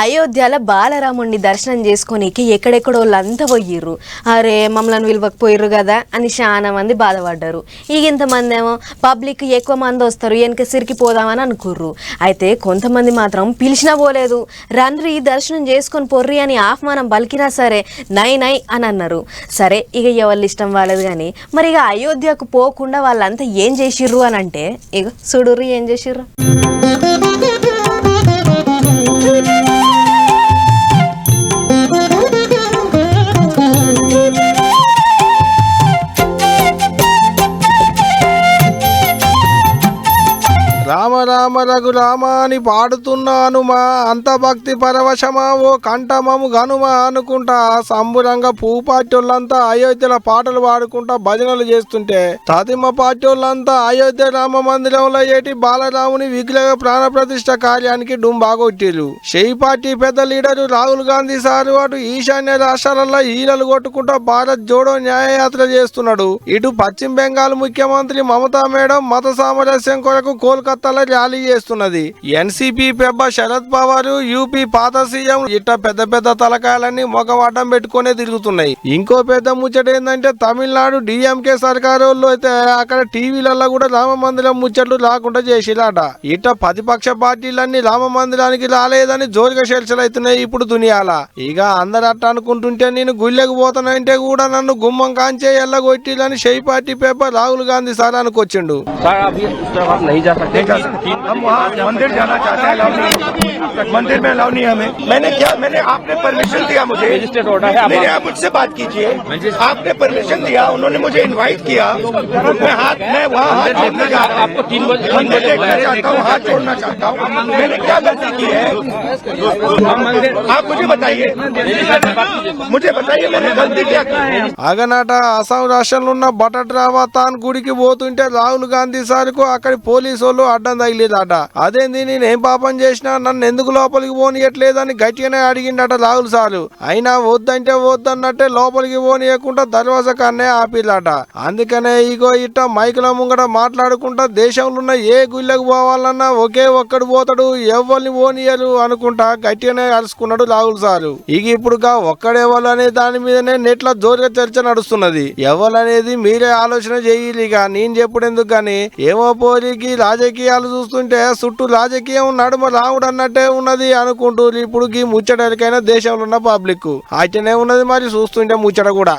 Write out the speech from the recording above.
అయోధ్యలో బాలరాముడిని దర్శనం చేసుకోనీకి ఎక్కడెక్కడో వాళ్ళంతా పోయిర్రు. అరే మమ్మల్ని విలువకపోయిర్రు కదా అని చాలా మంది బాధపడ్డారు. ఇక ఇంతమంది ఏమో పబ్లిక్ ఎక్కువ మంది వస్తారు వెనక సిరికిపోదామని అనుకుర్రు. అయితే కొంతమంది మాత్రం పిలిచినా పోలేదు. రండ్రి దర్శనం చేసుకొని పొర్రి అని ఆహ్వానం పలికినా సరే నై నై అని అన్నారు. సరే ఇక ఎవరి ఇష్టం వాళ్ళది కానీ మరి ఇక అయోధ్యకు పోకుండా వాళ్ళంతా ఏం చేసిర్రు అని అంటే ఇక చూడుర్రి ఏం చేసిర్రు. రామ రామ రఘురామాని పాడుతున్నాను మా అంత భక్తి పరవశమా ఓ కంఠమము గనుమా అనుకుంటా. సంబురంగా పూ పార్టీలంతా అయోధ్యల పాటలు పాడుకుంటా భజనలు చేస్తుంటే తదిమ పార్టీలంతా అయోధ్య రామ మందిరంలో ఏటి బాలరాముని విగ్రహ ప్రాణ ప్రతిష్ట కార్యానికి డుంబాగొట్టిరు షెయి పార్టీ పెద్ద లీడరు రాహుల్ గాంధీ సారు అటు ఈశాన్య రాష్ట్రాలలో ఈలలు కొట్టుకుంటా భారత్ జోడో న్యాయయాత్ర చేస్తున్నాడు. ఇటు పశ్చిమ బెంగాల్ ముఖ్యమంత్రి మమతా మేడం మత సామరస్యం కొరకు కోల్కతాలో ర్యాలీ చేస్తున్నది. ఎన్సీపీ పెబ్బ శరద్ పవార్ యూపీ పాత సీఎం ఇట్ట పెద్ద పెద్ద తలకాయలన్నీ ముఖం అడ్డం పెట్టుకునే తిరుగుతున్నాయి. ఇంకో పెద్ద ముచ్చట ఏంటంటే తమిళనాడు డిఎంకే సర్కారు అయితే అక్కడ టీవీలలో కూడా రామ మందిరం ముచ్చట్లు రాకుండా చేసిరాట ఇట్ట ప్రతిపక్ష పార్టీలన్నీ రామ మందిరానికి రాలేదని జోరుగా చర్చలు అవుతున్నాయి ఇప్పుడు దునియాల. ఇక అందరు అట్ట అనుకుంటుంటే నేను గుళ్ళకి పోతానంటే కూడా నన్ను గుమ్మం కాంచే ఎల్లగొట్టిలని షై party paper Rahul Gandhi sir అనుకొచ్చిండు. Sir अभी उस तरफ आप नहीं जा सकते हम वहाँ मंदिर जाना चाहते हैं अलाउ नहीं मंदिर में अलाउ नहीं है हमें मैंने क्या मैंने आपने परमिशन दिया मुझे रजिस्टर्ड ऑर्डर है आप- मेरे आप मुझसे बात कीजिए आपने परमिशन दिया उन्होंने मुझे इनवाइट किया मैं हाथ मैं वहाँ हाथ जोड़ना चाहता हूँ आपको तीन बजे- तीन मंदिर बजे देखना बुलाया चाहता हूँ हाथ जोड़ना चाहता हूँ मैंने क्या गलती की है आप मुझे बताइए मुझे बताइए मैंने गलती क्या की है అగనాట అస్సాం రాష్ట్రంలో ఉన్న బటట్రావా తాన్ గుడికి పోతుంటే రాహుల్ గాంధీ సార్కు అక్కడి పోలీసు వాళ్ళు అడ్డం తగిలేదట అదేంది నేనేం పాపం చేసినా నన్ను ఎందుకు లోపలికి పోనీయట్లేదని గట్టిగానే అడిగిండట రాహుల్ సారు. అయినా వద్దంటే వద్దన్నట్టే లోపలికి పోనీయకుండా దర్వాజా కన్నే ఆపిల్లట అందుకనే ఇగో ఇట్ట మైకుల ముంగట మాట్లాడుకుంటా దేశంలో ఉన్న ఏ గుళ్ళకు పోవాలన్నా ఒకే ఒక్కడు పోతాడు ఎవరిని పోనీయరు అనుకుంటా గట్టిగానే కలుసుకున్నాడు రాహుల్ సారు. ఇక ఇప్పుడు ఒక్కడెవరు అనే దాని మీదనే నెట్ల జోరుగా చర్చ నడుస్తున్నది. ఎవరు అనేది మీరే ఆలోచన చేయాలి ఇక నేను చెప్పుడు ఎందుకు గాని? ఏమో పోరికి రాజకీయాలు చూస్తుంటే చుట్టూ రాజకీయం నడుమ రావుడు అన్నట్టే ఉన్నది అనుకుంటూ ఇప్పుడు ఈ ముచ్చటకైనా దేశంలో ఉన్న పబ్లిక్ అట్టనే ఉన్నది మరి చూస్తుంటే ముచ్చట కూడా.